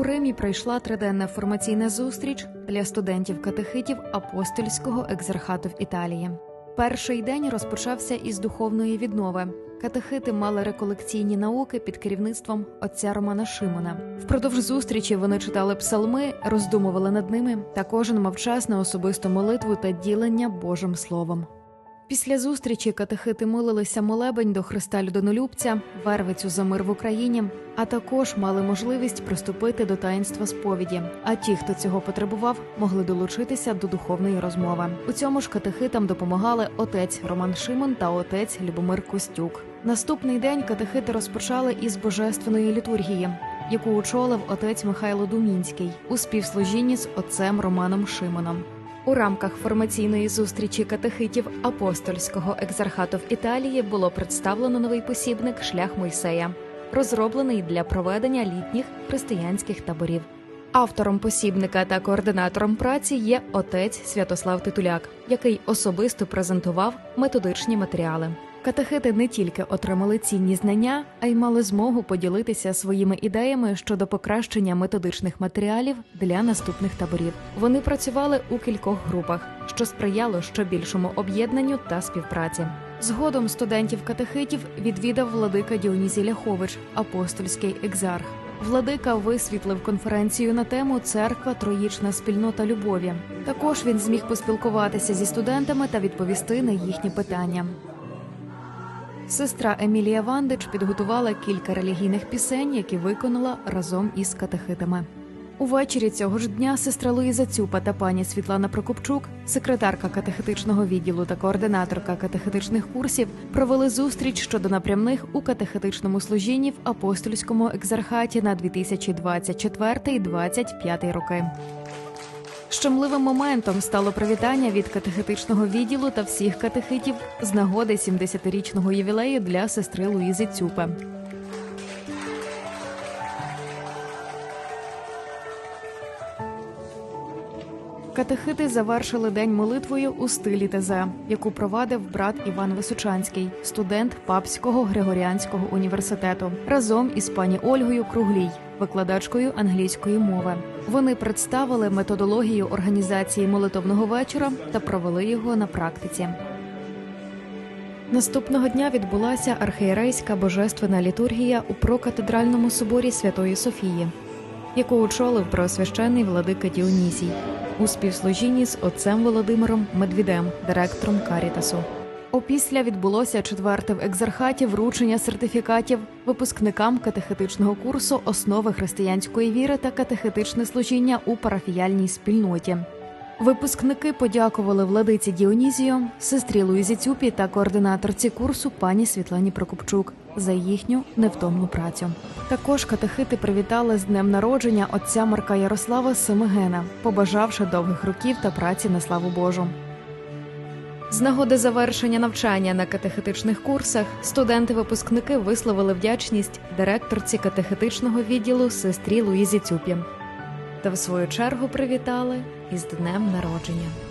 У Римі пройшла триденна формаційна зустріч для студентів-катехитів апостольського екзархату в Італії. Перший день розпочався із духовної віднови. Катехити мали реколекційні науки під керівництвом отця Романа Шимона. Впродовж зустрічі вони читали псалми, роздумували над ними, та кожен мав час на особисту молитву та ділення Божим Словом. Після зустрічі катехити молилися молебень до Христа Людонолюбця, вервицю за мир в Україні, а також мали можливість приступити до таїнства сповіді. А ті, хто цього потребував, могли долучитися до духовної розмови. У цьому ж катехитам допомагали отець Роман Шимон та отець Любомир Костюк. Наступний день катехити розпочали із божественної літургії. Яку очолив отець Михайло Думінський у співслужінні з отцем Романом Шимоном. У рамках формаційної зустрічі катехитів апостольського екзархату в Італії було представлено новий посібник Шлях Мойсея, розроблений для проведення літніх християнських таборів. Автором посібника та координатором праці є отець Святослав Титуляк, який особисто презентував методичні матеріали. Катехити не тільки отримали цінні знання, а й мали змогу поділитися своїми ідеями щодо покращення методичних матеріалів для наступних таборів. Вони працювали у кількох групах, що сприяло ще більшому об'єднанню та співпраці. Згодом студентів-катехитів відвідав владика Діонізій Ляхович, апостольський екзарх. Владика висвітлив конференцію на тему Церква Троїчна спільнота любові. Також він зміг поспілкуватися зі студентами та відповісти на їхні питання. Сестра Емілія Вандич підготувала кілька релігійних пісень, які виконала разом із катехитами. Увечері цього ж дня сестра Луїза Цюпа та пані Світлана Прокопчук, секретарка катехетичного відділу та координаторка катехетичних курсів, провели зустріч щодо напрямних у катехетичному служінні в апостольському екзархаті на 2024-2025 роки. Щемливим моментом стало привітання від катехетичного відділу та всіх катехитів з нагоди 70-річного ювілею для сестри Луїзи Цюпе. Катехити завершили день молитвою у стилі ТЗ, яку провадив брат Іван Височанський, студент Папського Григоріанського університету, разом із пані Ольгою Круглій, викладачкою англійської мови. Вони представили методологію організації молитовного вечора та провели його на практиці. Наступного дня відбулася архієрейська божественна літургія у прокатедральному соборі Святої Софії, яку очолив преосвященний владика Діонізій у співслужінні з отцем Володимиром Медвідем, директором Карітасу. Опісля відбулося четверте в екзархаті вручення сертифікатів випускникам катехетичного курсу основи християнської віри та катехетичне служіння у парафіяльній спільноті. Випускники подякували владиці Діонізію, сестрі Луїзі Цюпі та координаторці курсу пані Світлані Прокопчук за їхню невтомну працю. Також катехити привітали з днем народження отця Марка Ярослава Семигена, побажавши довгих років та праці на славу Божу. З нагоди завершення навчання на катехетичних курсах студенти-випускники висловили вдячність директорці катехетичного відділу сестрі Луїзі Цюпі та в свою чергу привітали із днем народження.